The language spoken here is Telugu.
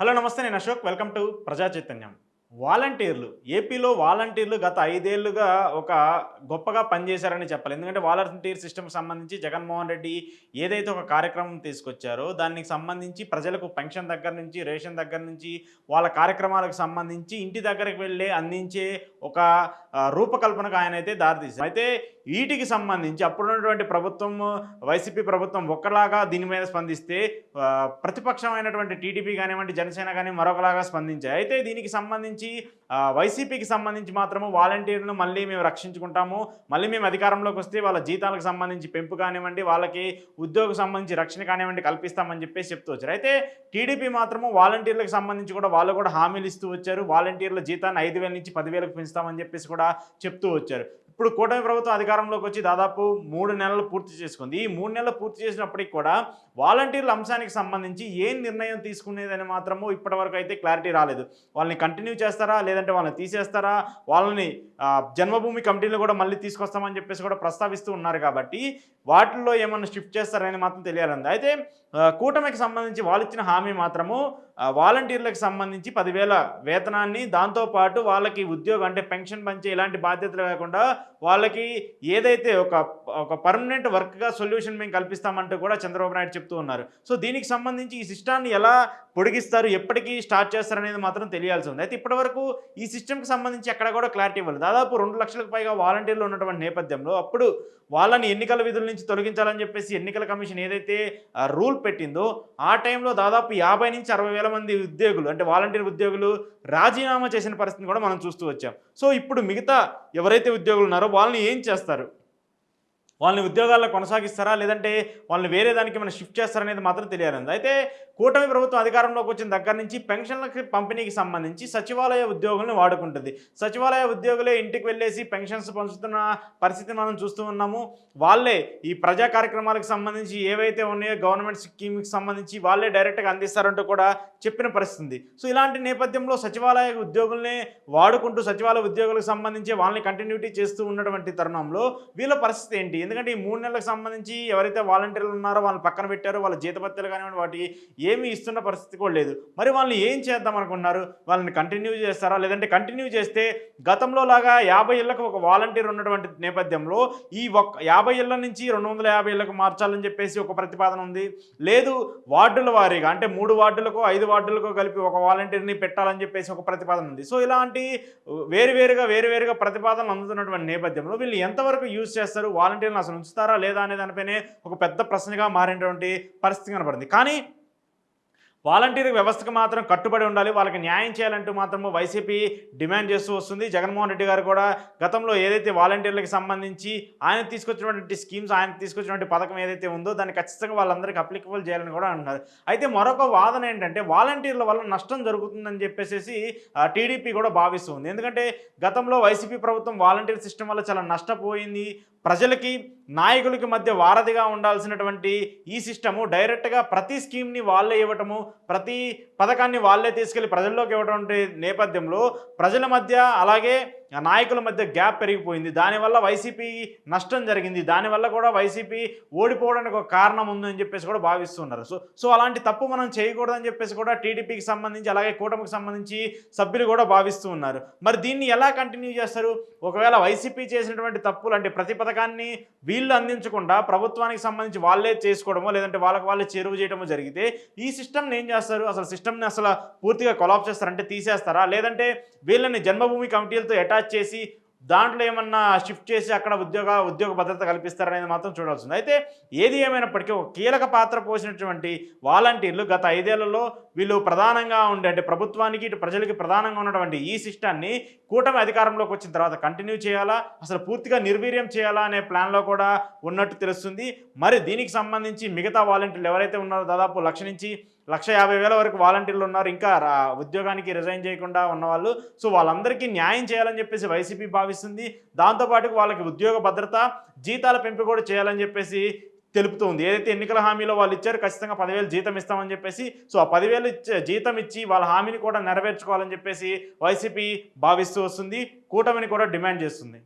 హలో నమస్తే నేను అశోక్. వెల్కమ్ టు ప్రజా చైతన్యం వాలంటీర్లు ఏపీలో వాలంటీర్లు గత ఐదేళ్ళుగా ఒక గొప్పగా పనిచేశారని చెప్పాలి. ఎందుకంటే వాలంటీర్ సిస్టమ్కి సంబంధించి జగన్మోహన్ రెడ్డి ఏదైతే ఒక కార్యక్రమం తీసుకొచ్చారో దానికి సంబంధించి ప్రజలకు పెన్షన్ దగ్గర నుంచి రేషన్ దగ్గర నుంచి వాళ్ళ కార్యక్రమాలకు సంబంధించి ఇంటి దగ్గరికి వెళ్ళి అందించే ఒక రూపకల్పనకు ఆయన అయితే దారితీశారు. అయితే వీటికి సంబంధించి అప్పుడున్నటువంటి ప్రభుత్వం వైసీపీ ప్రభుత్వం ఒక్కలాగా దీని మీద స్పందిస్తే ప్రతిపక్షమైనటువంటి టీడీపీ కానివ్వండి జనసేన కానీ మరొకలాగా స్పందించాయి. అయితే దీనికి సంబంధించి సంబంధించి వైసీపీకి సంబంధించి మాత్రము వాలంటీర్లను మళ్ళీ మేము రక్షించుకుంటాము. మళ్ళీ మేము అధికారంలోకి వస్తే వాళ్ళ జీతాలకు సంబంధించి పెంపు కానివ్వండి వాళ్ళకి ఉద్యోగం సంబంధించి రక్షణ కానివ్వండి కల్పిస్తామని చెప్పేసి చెప్తూ వచ్చారు. అయితే టీడీపీ మాత్రము వాలంటీర్లకు సంబంధించి కూడా వాళ్ళు కూడా హామీలు ఇస్తూ వచ్చారు. వాలంటీర్ల జీతాన్ని ఐదు వేల నుంచి పదివేలకు పెంచుతామని చెప్పేసి కూడా చెప్తూ వచ్చారు. ఇప్పుడు కూటమి ప్రభుత్వం అధికారంలోకి వచ్చి దాదాపు మూడు నెలలు పూర్తి చేసుకుంది. ఈ మూడు నెలలు పూర్తి చేసినప్పటికి కూడా వాలంటీర్ల అంశానికి సంబంధించి ఏం నిర్ణయం తీసుకునేదని మాత్రము ఇప్పటివరకు అయితే క్లారిటీ రాలేదు. వాళ్ళని కంటిన్యూ చేస్తారా? లేదంటే వాళ్ళని తీసేస్తారా? వాళ్ళని జన్మభూమి కమిటీలు కూడా మళ్ళీ తీసుకొస్తామని చెప్పేసి కూడా ప్రస్తావిస్తూ ఉన్నారు కాబట్టి వాటిల్లో ఏమైనా షిఫ్ట్ చేస్తారని మాత్రం తెలియాలంది అయితే కూటమికి సంబంధించి వాళ్ళు ఇచ్చిన హామీ మాత్రము వాలంటీర్లకు సంబంధించి పదివేల వేతనాన్ని దాంతోపాటు వాళ్ళకి ఉద్యోగం అంటే పెన్షన్ పంచే ఇలాంటి బాధ్యతలు కాకుండా వాళ్ళకి ఏదైతే ఒక ఒక పర్మనెంట్ వర్క్గా సొల్యూషన్ మేము కల్పిస్తామంటూ కూడా చంద్రబాబు నాయుడు చెప్తూ ఉన్నారు. సో దీనికి సంబంధించి ఈ సిస్టాన్ని ఎలా పొడిగిస్తారు ఎప్పటికీ స్టార్ట్ చేస్తారు అనేది మాత్రం తెలియాల్సి ఉంది. అయితే ఇప్పటివరకు ఈ సిస్టమ్కి సంబంధించి ఎక్కడ కూడా క్లారిటీ ఇవ్వలేదు. దాదాపు రెండు లక్షలకు పైగా వాలంటీర్లు ఉన్నటువంటి నేపథ్యంలో అప్పుడు వాళ్ళని ఎన్నికల విధుల నుంచి తొలగించాలని చెప్పేసి ఎన్నికల కమిషన్ ఏదైతే రూల్ పెట్టిందో ఆ టైంలో దాదాపు యాభై నుంచి అరవై వేల మంది ఉద్యోగులు అంటే వాలంటీర్ ఉద్యోగులు రాజీనామా చేసిన పరిస్థితిని కూడా మనం చూస్తూ వచ్చాం. సో ఇప్పుడు మిగతా ఎవరైతే ఉద్యోగులు ఉన్నారో వాళ్ళని ఏం చేస్తారు? వాళ్ళని ఉద్యోగాల్లో కొనసాగిస్తారా? లేదంటే వాళ్ళని వేరే దానికి మనం షిఫ్ట్ చేస్తారనేది మాత్రం తెలియాలంది అయితే కూటమి ప్రభుత్వం అధికారంలోకి వచ్చిన దగ్గర నుంచి పెన్షన్లకి పంపిణీకి సంబంధించి సచివాలయ ఉద్యోగులను వాడుకుంటుంది. సచివాలయ ఉద్యోగులే ఇంటికి వెళ్ళేసి పెన్షన్స్ పంచుతున్న పరిస్థితిని మనం చూస్తూ ఉన్నాము. వాళ్ళే ఈ ప్రజా కార్యక్రమాలకు సంబంధించి ఏవైతే ఉన్నాయో గవర్నమెంట్ స్కీమ్కి సంబంధించి వాళ్ళే డైరెక్ట్గా అందిస్తారంటూ కూడా చెప్పిన పరిస్థితి సో ఇలాంటి నేపథ్యంలో సచివాలయ ఉద్యోగుల్ని వాడుకుంటూ సచివాలయ ఉద్యోగులకు సంబంధించి వాళ్ళని కంటిన్యూటీ చేస్తూ ఉన్నటువంటి తరుణంలో వీళ్ళ పరిస్థితి ఏంటి? ఎందుకంటే ఈ మూడు నెలలకు సంబంధించి ఎవరైతే వాలంటీర్లు ఉన్నారో వాళ్ళని పక్కన పెట్టారో వాళ్ళ జీతభత్యాలు కానివ్వండి వాటి ఏమీ ఇస్తున్న పరిస్థితి కూడా లేదు. మరి వాళ్ళని ఏం చేద్దాం అనుకున్నారు వాళ్ళని కంటిన్యూ చేస్తారా? లేదంటే కంటిన్యూ చేస్తే గతంలో లాగా యాభై ఇళ్ళకు ఒక వాలంటీర్ ఉన్నటువంటి నేపథ్యంలో ఈ ఒక్క యాభై ఇళ్ళ నుంచి రెండు వందల యాభై ఇళ్ళకు మార్చాలని చెప్పేసి ఒక ప్రతిపాదన ఉంది. లేదు వార్డుల వారీగా అంటే మూడు వార్డులకు ఐదు వార్డులకు కలిపి ఒక వాలంటీర్ని పెట్టాలని చెప్పేసి ఒక ప్రతిపాదన ఉంది. సో ఇలాంటి వేరువేరుగా వేరువేరుగా ప్రతిపాదనలు అందుతున్నటువంటి నేపథ్యంలో వీళ్ళు ఎంతవరకు యూజ్ చేస్తారు? వాలంటీర్లు అసలు ఉంచుతారా లేదా అనే దానిపైనే ఒక పెద్ద ప్రశ్నగా మారినటువంటి పరిస్థితి కనబడింది. కానీ వాలంటీర్ వ్యవస్థకు మాత్రం కట్టుబడి ఉండాలి వాళ్ళకి న్యాయం చేయాలంటూ మాత్రము వైసీపీ డిమాండ్ చేస్తూ వస్తుంది. జగన్మోహన్ రెడ్డి గారు కూడా గతంలో ఏదైతే వాలంటీర్లకు సంబంధించి ఆయన తీసుకొచ్చినటువంటి స్కీమ్స్ ఆయన తీసుకొచ్చినటువంటి పథకం ఏదైతే ఉందో దాన్ని ఖచ్చితంగా వాళ్ళందరికీ అప్లికబుల్ చేయాలని కూడా అంటున్నారు. అయితే మరొక వాదన ఏంటంటే వాలంటీర్ల వల్ల నష్టం జరుగుతుందని చెప్పేసి టీడీపీ కూడా భావిస్తుంది ఎందుకంటే గతంలో వైసీపీ ప్రభుత్వం వాలంటీర్ సిస్టమ్ వల్ల చాలా నష్టపోయింది ప్రజలకి నాయకులకి మధ్య వారధిగా ఉండాల్సినటువంటి ఈ సిస్టము డైరెక్ట్గా ప్రతి స్కీమ్ని వాళ్ళే ఇవ్వటము ప్రతి పథకాన్ని వాళ్ళే తీసుకెళ్ళి ప్రజల్లోకి ఇవ్వటం నేపథ్యంలో ప్రజల మధ్య అలాగే నాయకుల మధ్య గ్యాప్ పెరిగిపోయింది. దానివల్ల వైసీపీ నష్టం జరిగింది. దానివల్ల కూడా వైసీపీ ఓడిపోవడానికి ఒక కారణం ఉందని చెప్పేసి కూడా భావిస్తున్నారు. సో సో అలాంటి తప్పు మనం చేయకూడదని చెప్పేసి కూడా టీడీపీకి సంబంధించి అలాగే కూటమికి సంబంధించి సభ్యులు కూడా భావిస్తూ ఉన్నారు. మరి దీన్ని ఎలా కంటిన్యూ చేస్తారు? ఒకవేళ వైసీపీ చేసినటువంటి తప్పులు అంటే ప్రతి పథకాన్ని వీళ్ళు అందించకుండా ప్రభుత్వానికి సంబంధించి వాళ్ళే చేసుకోవడమో లేదంటే వాళ్ళకి వాళ్ళే చేరువ చేయడమో జరిగితే ఈ సిస్టమ్ని ఏం చేస్తారు? అసలు సిస్టమ్ని అసలు పూర్తిగా కొలాప్ చేస్తారంటే తీసేస్తారా? లేదంటే వీళ్ళని జన్మభూమి కమిటీలతో అటాచ్ చేసి దాంట్లో ఏమన్నా షిఫ్ట్ చేసి అక్కడ ఉద్యోగ ఉద్యోగ భద్రత కల్పిస్తారనేది మాత్రం చూడాల్సింది. అయితే ఏది ఏమైనప్పటికీ ఒక కీలక పాత్ర పోసినటువంటి వాలంటీర్లు గత ఐదేళ్ళలో వీళ్ళు ప్రధానంగా ఉండే అంటే ప్రభుత్వానికి ఇటు ప్రజలకి ప్రధానంగా ఉన్నటువంటి ఈ సిస్టాన్ని కూటమి అధికారంలోకి వచ్చిన తర్వాత కంటిన్యూ చేయాలా? అసలు పూర్తిగా నిర్వీర్యం చేయాలా అనే ప్లాన్లో కూడా ఉన్నట్టు తెలుస్తుంది. మరి దీనికి సంబంధించి మిగతా వాలంటీర్లు ఎవరైతే ఉన్నారో దాదాపు లక్ష నుంచి లక్ష యాభై వేల వరకు వాలంటీర్లు ఉన్నారు ఇంకా ఉద్యోగానికి రిజైన్ చేయకుండా ఉన్నవాళ్ళు. సో వాళ్ళందరికీ న్యాయం చేయాలని చెప్పేసి వైసీపీ భావిస్తుంది. దాంతోపాటు వాళ్ళకి ఉద్యోగ భద్రత జీతాల పెంపు కూడా చేయాలని చెప్పేసి తెలుపుతుంది. ఏదైతే ఎన్నికల హామీలో వాళ్ళు ఇచ్చారు ఖచ్చితంగా పదివేలు జీతం ఇస్తామని చెప్పేసి సో ఆ పదివేలు ఇచ్చే జీతం ఇచ్చి వాళ్ళ హామీని కూడా నెరవేర్చుకోవాలని చెప్పేసి వైసీపీ భావిస్తూ వస్తుంది. కూటమిని కూడా డిమాండ్ చేస్తుంది.